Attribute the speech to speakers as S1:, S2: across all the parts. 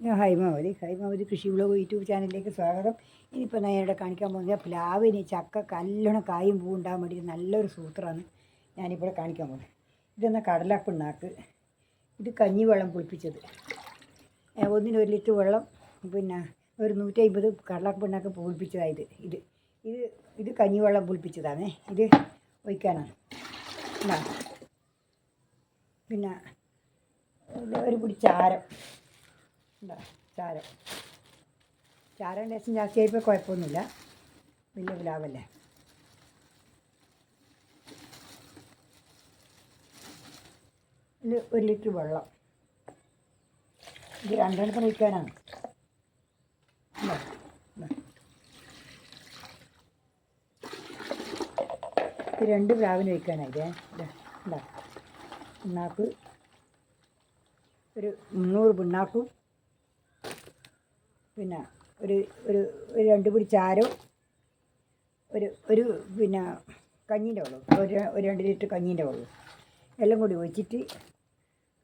S1: ഞാൻ ഹൈമാവതി ഹൈമാവതി കൃഷി vlog YouTube ചാനലിലേക്ക് സ്വാഗതം. ഇനിയിപ്പോൾ ഞാൻ ഇവിടെ കാണിക്കാൻ പോകുന്നത് പ്ലാവിന് ചക്ക കല്ലോണം കായും പൂ ഉണ്ടാകാൻ വേണ്ടി നല്ലൊരു സൂത്രമാണ് ഞാനിവിടെ കാണിക്കാൻ പോകുന്നത്. ഇതെന്നാ കടലപ്പിണ്ണാക്ക്. ഇത് കഞ്ഞിവെള്ളം വെള്ളം ഏ, ഒന്നിന് ഒരു ലിറ്റർ വെള്ളം പിന്നെ ഒരു നൂറ്റി അമ്പത് കടലപ്പിണ്ണാക്ക് പുളിപ്പിച്ചതായത് ഇത്. ഇത് ഇത് കഞ്ഞിവെള്ളം പുളിപ്പിച്ചതാണ് ഇത് ഒഴിക്കാനാണ്. പിന്നെ ഒരു പിടി ചാരം. എന്താ ചാരം. ചാരം ലേശം ജാസ്തിയായിപ്പോൾ കുഴപ്പമൊന്നുമില്ല. വലിയ പ്ലാവല്ലേ? ഒരു ലിറ്റർ വെള്ളം. ഇത് രണ്ടെണ്ണത്തിന് ഒഴിക്കാനാണ്. ഇതാ, രണ്ട് പ്ലാവിന് ഇതാ. പിണ്ണാക്ക് ഒരു മുന്നൂറ് പിണ്ണാക്കും പിന്നെ ഒരു ഒരു ഒരു രണ്ട് പിടി ചാരവും ഒരു ഒരു പിന്നെ കഞ്ഞീന്റെ വെള്ളം ഒരു ഒരു രണ്ട് ലിറ്റർ കഞ്ഞീന്റെ വെള്ളം എല്ലാം കൂടി ഒഴിച്ചിട്ട്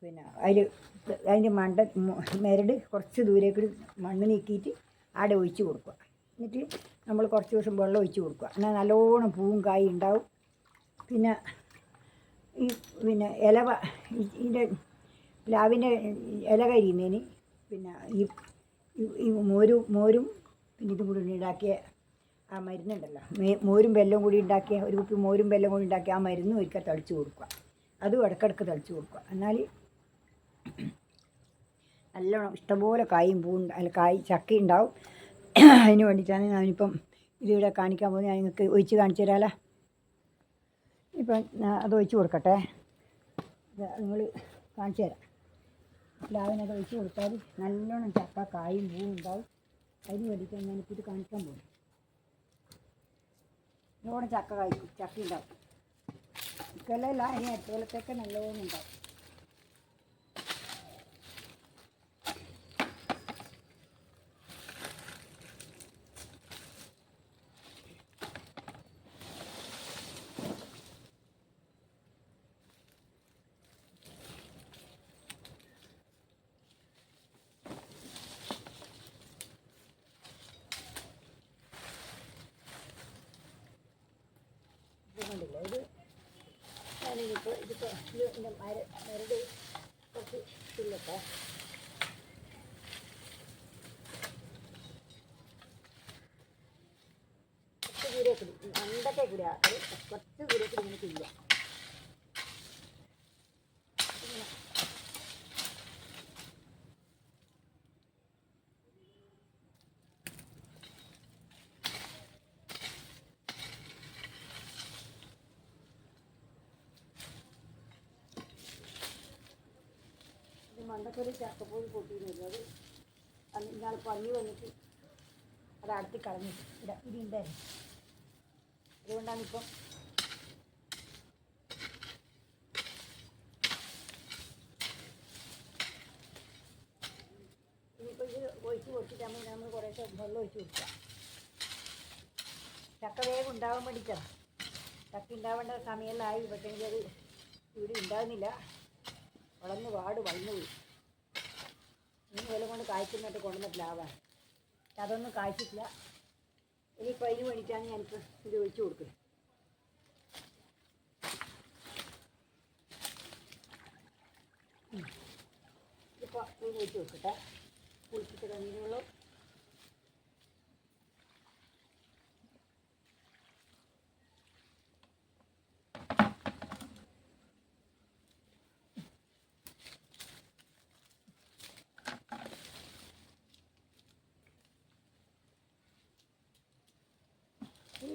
S1: പിന്നെ അതിൽ അതിന്റെ മണ്ട മെരട് കുറച്ച് ദൂരേക്ക് മണ്ണ് നീക്കിയിട്ട് ആടെ ഒഴിച്ച് കൊടുക്കുക. എന്നിട്ട് നമ്മൾ കുറച്ച് ദിവസം വെള്ളം ഒഴിച്ച് കൊടുക്കുക. എന്നാൽ നല്ലോണം പൂവും കായും ഉണ്ടാവും. പിന്നെ ഈ പിന്നെ ഇലവ ഇതിന്റെ പ്ലാവിന്റെ ഇല കരിയുന്നതിന് പിന്നെ ഈ ഈ- മോരും മോരും പിന്നെ ഇതും കൂടി ഉണ്ടാക്കിയ ആ മരുന്നുണ്ടല്ലോ. മോരും വെല്ലം കൂടി ഉണ്ടാക്കിയ ഒരു കുപ്പി മോരും വെല്ലം കൂടി ഉണ്ടാക്കിയ ആ മരുന്ന് ഒരിക്കൽ തളിച്ച് കൊടുക്കുക. അതും ഇടക്കിടക്ക് തളിച്ച് കൊടുക്കുക. എന്നാൽ നല്ലോണം ഇഷ്ടംപോലെ കായും പൂവും അല്ല കായ് ചക്ക ഉണ്ടാവും. അതിന് വേണ്ടിയിട്ടാണ് ഞാനിപ്പം ഇതിവിടെ കാണിക്കാൻ പോകുന്നത്. ഞാൻ നിങ്ങൾക്ക് ഒഴിച്ച് കാണിച്ചു തരാമല്ലോ ഇപ്പം അത് ഒഴിച്ച് കൊടുക്കട്ടെ. നിങ്ങൾ കാണിച്ചു തരാം. പ്ലാവിനത് ഒഴിച്ച് കൊടുത്താൽ നല്ലോണം ചക്ക കായും പൂവും ഉണ്ടാവും. അരി വേടിക്കാൻ ഞാനിപ്പോൾ ഇത് കാണിക്കാൻ പോകും നല്ലോണം ചക്ക കായ്ക്കും ചക്ക ഉണ്ടാവും. ഇക്കൊല്ലല്ല അരി അടുത്ത കൊല്ലത്തേക്ക് നല്ലോണം ഉണ്ടാവും ഇത് കണ്ടില്ലേ ഇത് ഞാനിതിപ്പോൾ ഇതിപ്പോൾ ഇത് ഇതിന്റെ മര മരട് കുറച്ച് ഇല്ലട്ടെ കുറച്ച് ദൂരേക്ക് രണ്ടൊക്കെ കൂടി കുറച്ച് ഇങ്ങനെ ചെയ്യാം മണ്ടക്കൊരു ചക്കപ്പോയി പൊട്ടിയിരുന്നു അത് ഇന്നാൾ പന്നി വന്നിട്ട് അത് അടുത്ത് കളഞ്ഞു ഇവിടെ ഇതിണ്ടായിരുന്നു അതുകൊണ്ടാണ് ഇപ്പം ഇനിയിപ്പോൾ ഇത് ഒഴിച്ച് കൊടുത്തിട്ടാകുമ്പോൾ നമ്മൾ കുറേശ്ശെ വെള്ളം ഒഴിച്ച് കൊടുക്കുക ചക്ക വേഗം ഉണ്ടാവാൻ വേണ്ടിയിട്ടാണ് ചക്ക ഉണ്ടാവേണ്ട സമയമെല്ലാം ആയി പക്ഷേ അത് ഇവിടെ ഉണ്ടാകുന്നില്ല വളർന്ന് പാട് വളർന്നു പോയി. ഇനി വില കൊണ്ട് കായ്ക്കുന്നിട്ട് കൊണ്ടുവന്ന പ്ലാവാണ് അതൊന്നും കായ്ച്ചിട്ടില്ല. ഇനിയിപ്പോൾ അതിന് വേണ്ടിയിട്ടാണ് ഞാനിപ്പോൾ ഇത് ഒഴിച്ചു കൊടുക്കുന്നത് ഇപ്പോൾ ഇത് ഒഴിച്ചു കൊടുക്കട്ടെ. കുളിച്ചിട്ട് കഞ്ഞിവെള്ളം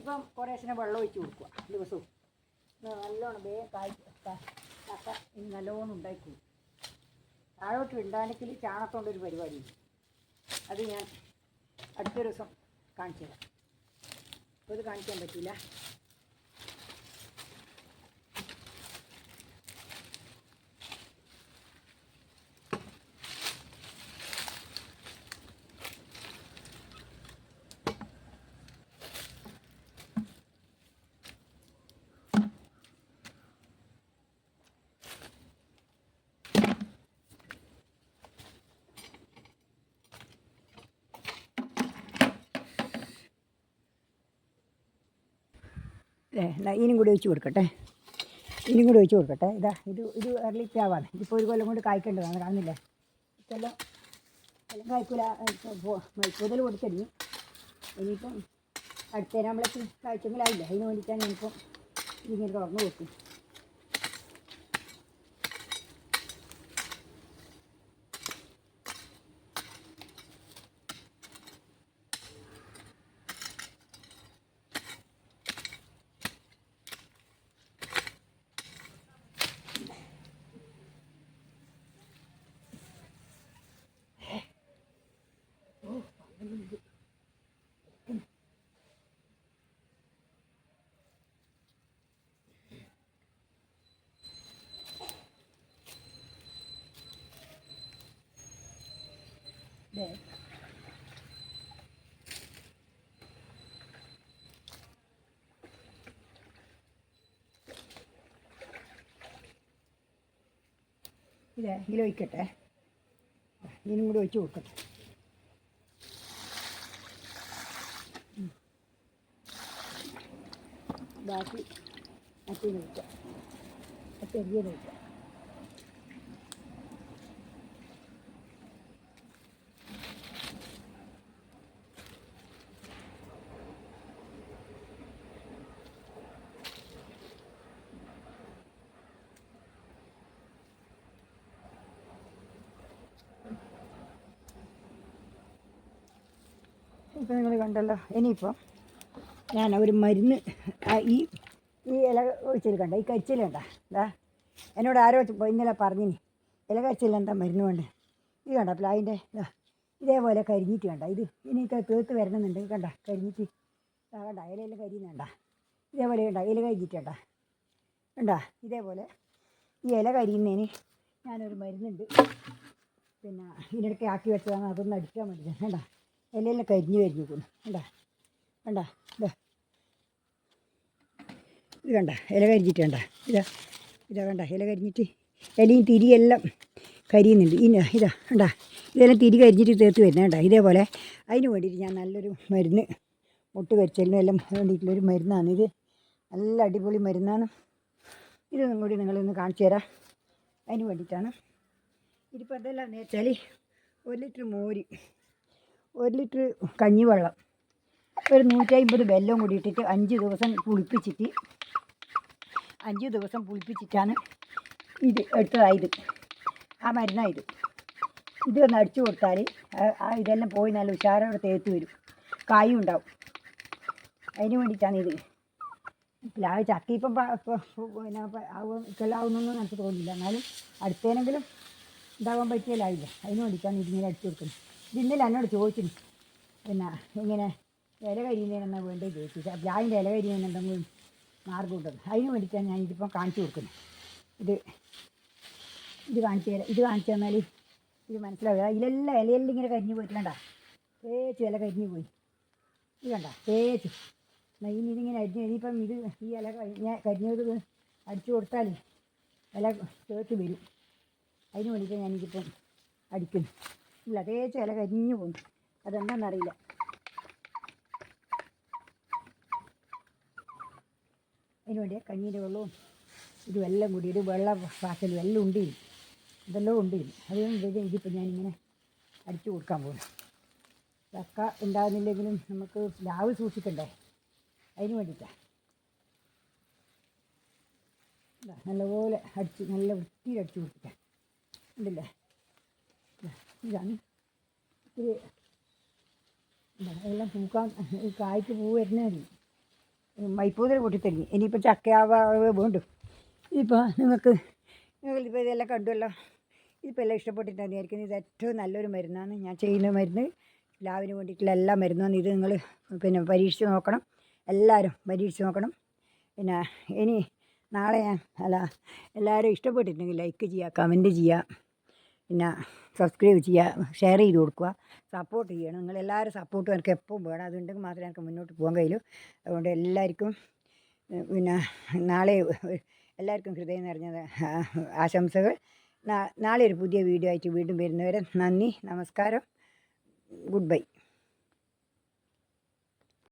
S1: ഇനിയിപ്പം കുറേശ്ശിനെ വെള്ളം ഒഴിച്ച് കൊടുക്കുക. ദിവസവും. നല്ലോണം വേഗം കായ് നല്ലോണം ഉണ്ടാക്കി താഴോട്ട് ഉണ്ടാണെങ്കിൽ ചാണകത്തോണ്ട് ഒരു പരിപാടി അത് ഞാൻ അടുത്ത ദിവസം കാണിച്ചു തരാം ഇപ്പോൾ ഇത് കാണിക്കാൻ പറ്റില്ല എന്നാ ഇനിയും കൂടി ഒഴിച്ച് കൊടുക്കട്ടെ. ഇനിയും കൂടി ഒഴിച്ച് കൊടുക്കട്ടെ. ഇതാ ഇത് ഇത് എർലി പ്ലാവാണ് ഇതിപ്പോൾ ഒരു കൊല്ലം കൊണ്ട് കായ്ക്കേണ്ടതാണ് കാണുന്നില്ലേ? ഇതെല്ലാം എല്ലാം കായ്ക്കൂല. കൂടുതൽ കൊടുത്തടിഞ്ഞു ഇനിയിപ്പം അടുത്ത നമ്മളേക്ക് കായ്ച്ചെങ്കിലായില്ല അതിന് വേണ്ടിയിട്ടാണ് ഇനിയിപ്പം ഇതിങ്ങനെ തുറന്നു കൊടുക്കും ദേ. ഇതേ ഇതിൽ ഒഴിക്കട്ടെ ഇതിനും കൂടി ഒഴിച്ച് കൊടുക്കട്ടെ. ബാക്കി മറ്റേ വയ്ക്കാം ചെറിയത് ഒഴിക്കാം ഇപ്പം നിങ്ങൾ കണ്ടല്ലോ ഇനിയിപ്പോൾ ഞാൻ ഒരു മരുന്ന് ഈ ഈ ഇല ഒഴിച്ചത് കണ്ട? ഈ കരിച്ചിൽ കണ്ട? എന്താ എന്നോട് ആരോ ഇന്നലെ പറഞ്ഞിനി ഇല കരിച്ചിൽ എന്താ മരുന്ന് വേണ്ടേ? ഇത് കണ്ട പ്ലാവിന്റെ ഇതാ ഇതേപോലെ കരിഞ്ഞിട്ട് കണ്ട? ഇത് ഇനി തീർത്ത് വരണമെന്നുണ്ട് കണ്ട? കരിഞ്ഞിട്ട് ഇതാ കണ്ട? ഇലയിൽ കരിയുന്നുണ്ട ഇതേപോലെ കണ്ട? ഇല കരിഞ്ഞിട്ട് കണ്ട? കണ്ട? ഇതേപോലെ ഈ ഇല കരിയുന്നതിന് ഞാനൊരു മരുന്നുണ്ട്. പിന്നെ ഇതിനിടയ്ക്ക് ആക്കി വെച്ചതാണ് അതൊന്ന് അടിക്കാൻ വേണ്ടി കണ്ട? ഇലയെല്ലാം കരിഞ്ഞ് കരിഞ്ഞിരിക്കുന്നു. കണ്ടാ? കണ്ടാ? ഇതാ ഇത് കണ്ട? ഇല കരിഞ്ഞിട്ട് കണ്ട? ഇതാ. ഇതാ കണ്ട? ഇല കരിഞ്ഞിട്ട് ഇലയും തിരിയെല്ലാം കരിയുന്നുണ്ട്. ഇന്ന ഇതാ കണ്ട? ഇതെല്ലാം തിരി കരിഞ്ഞിട്ട് തീർത്ത് വരുന്നത് കണ്ട? ഇതേപോലെ അതിന് വേണ്ടിയിട്ട് ഞാൻ നല്ലൊരു മരുന്ന് മുട്ട് കരിച്ചലിനും എല്ലാം വേണ്ടിയിട്ടുള്ളൊരു മരുന്നാണ് ഇത്. നല്ല അടിപൊളി മരുന്നാണ്. ഇതൊന്നും കൂടി നിങ്ങളൊന്ന് കാണിച്ചു തരാം. അതിന് വേണ്ടിയിട്ടാണ്. ഇതിപ്പോൾ എന്തെല്ലാം വെച്ചാൽ ഒരു ലിറ്റർ മോര് ഒരു ലിറ്റർ കഞ്ഞിവെള്ളം ഒരു നൂറ്റമ്പത് വെല്ലം കൂടി ഇട്ടിട്ട് അഞ്ച് ദിവസം പുളിപ്പിച്ചിട്ട് അഞ്ച് ദിവസം പുളിപ്പിച്ചിട്ടാണ് ഇത് എടുത്തതായത്. ആ മരുന്നായത്. ഇത് ഒന്ന് അടിച്ചു കൊടുത്താൽ ഇതെല്ലാം പോയി നല്ല ഉഷാറോടെ തേത്ത് വരും. കായും ഉണ്ടാവും. അതിന് വേണ്ടിയിട്ടാണ് ഇത്. പ്ലാവ് ചക്ക ഇപ്പം പിന്നെ ആവുന്നൊന്നും എനിക്ക് തോന്നുന്നില്ല. എന്നാലും അടുത്തേനെങ്കിലും ഉണ്ടാവാൻ പറ്റിയല്ലാവില്ല അതിന് വേണ്ടിയിട്ടാണ് ഇതിങ്ങനെ അടിച്ചു കൊടുക്കുന്നത്. ഇന്നലെ എന്നോട് ചോദിച്ചു പിന്നെ ഇങ്ങനെ ഇല കരിയുന്നതിനെന്നാ വേണ്ടത് ചോദിച്ചു. പ്ലാവിന്റെ ഇല കരിയുന്നതിന് എന്തെങ്കിലും മാർഗമുണ്ടെന്ന് അതിന് വേണ്ടിയിട്ടാണ് ഞാൻ ഇതിപ്പം കാണിച്ചു കൊടുക്കുന്നത്. ഇത് ഇത് കാണിച്ചു തരാം. ഇത് കാണിച്ചു തന്നാൽ ഇത് മനസ്സിലാവുക ഇതിലെല്ലാം ഇലയെല്ലാം ഇങ്ങനെ കരിഞ്ഞു പോയിട്ടില്ല തേച്ച് ഇല കരിഞ്ഞു പോയി. ഇത് കണ്ട? തേച്ച്. ഇനി ഇതിങ്ങനെ അരിഞ്ഞ് ഇനിയിപ്പം ഇത് ഈ ഇല കഴിഞ്ഞ കരിഞ്ഞത് അടിച്ചു കൊടുത്താൽ ഇല തേച്ച് വരും. അതിന് വേണ്ടിയിട്ട് ഞാനിതിപ്പം അടിക്കുന്നു ഇല്ല തേച്ച് ഇല കരിഞ്ഞു പോകുന്നു അതെന്താണെന്നറിയില്ല അതിന് വേണ്ടിയാ കഞ്ഞീന്റെ വെള്ളവും ഇതും എല്ലാം കൂടി ഒരു വെള്ള പാക്കലും എല്ലാം ഉണ്ട്. ഇതെല്ലാം ഉണ്ട്. അതുകൊണ്ട് ഇത് ഇതിപ്പോൾ ഞാനിങ്ങനെ അടിച്ചു കൊടുക്കാൻ പോകുന്നു ചക്ക ഉണ്ടാകുന്നില്ലെങ്കിലും നമുക്ക് ലാവ് സൂക്ഷിക്കണ്ടേ? അതിന് വേണ്ടിയിട്ടാണ് നല്ലപോലെ അടിച്ച് നല്ല വൃത്തിയിൽ അടിച്ചു കൊടുത്തിട്ടാണ് ഉണ്ടല്ലേ? ഇതാ, ഇതാണ് ഇത് ഇതാ, എല്ലാം പൂക്കാൻ കായ്ക്ക് പൂ വരുന്നേ മതി മൈപ്പൂതൽ പൊട്ടിത്തരിഞ്ഞു ഇനിയിപ്പോൾ ചക്കയാവാ വേണ്ടു. ഇപ്പോൾ നിങ്ങൾക്ക് നിങ്ങളിപ്പോൾ ഇതെല്ലാം കണ്ടുവല്ലോ. ഇതിപ്പോൾ എല്ലാം ഇഷ്ടപ്പെട്ടിട്ടാണ് വിചാരിക്കുന്നത് ഇത് ഏറ്റവും നല്ലൊരു മരുന്നാണ്. ഞാൻ ചെയ്യുന്ന മരുന്ന് ലാവിന് വേണ്ടിയിട്ടുള്ള എല്ലാ മരുന്നാണ്. ഇത് നിങ്ങൾ പിന്നെ പരീക്ഷിച്ച് നോക്കണം. എല്ലാവരും പരീക്ഷിച്ച് നോക്കണം. പിന്നെ ഇനി നാളെ ഞാൻ അല്ല എല്ലാവരും ഇഷ്ടപ്പെട്ടിട്ടുണ്ടെങ്കിൽ ലൈക്ക് ചെയ്യുക കമന്റ് ചെയ്യുക. പിന്നെ സബ്സ്ക്രൈബ് ചെയ്യുക ഷെയർ ചെയ്ത് കൊടുക്കുക സപ്പോർട്ട് ചെയ്യണം. നിങ്ങളെല്ലാവരും സപ്പോർട്ടും എനിക്ക് എപ്പോഴും വേണം. അതുണ്ടെങ്കിൽ മാത്രമേ എനിക്ക് മുന്നോട്ട് പോകാൻ കഴിയൂ. അതുകൊണ്ട് എല്ലാവർക്കും പിന്നെ നാളെ എല്ലാവർക്കും ഹൃദയം നിറഞ്ഞ ആശംസകൾ. നാളെ ഒരു പുതിയ വീഡിയോ ആയിട്ട് വീണ്ടും വരുന്നവരെ നന്ദി നമസ്കാരം. Good bye.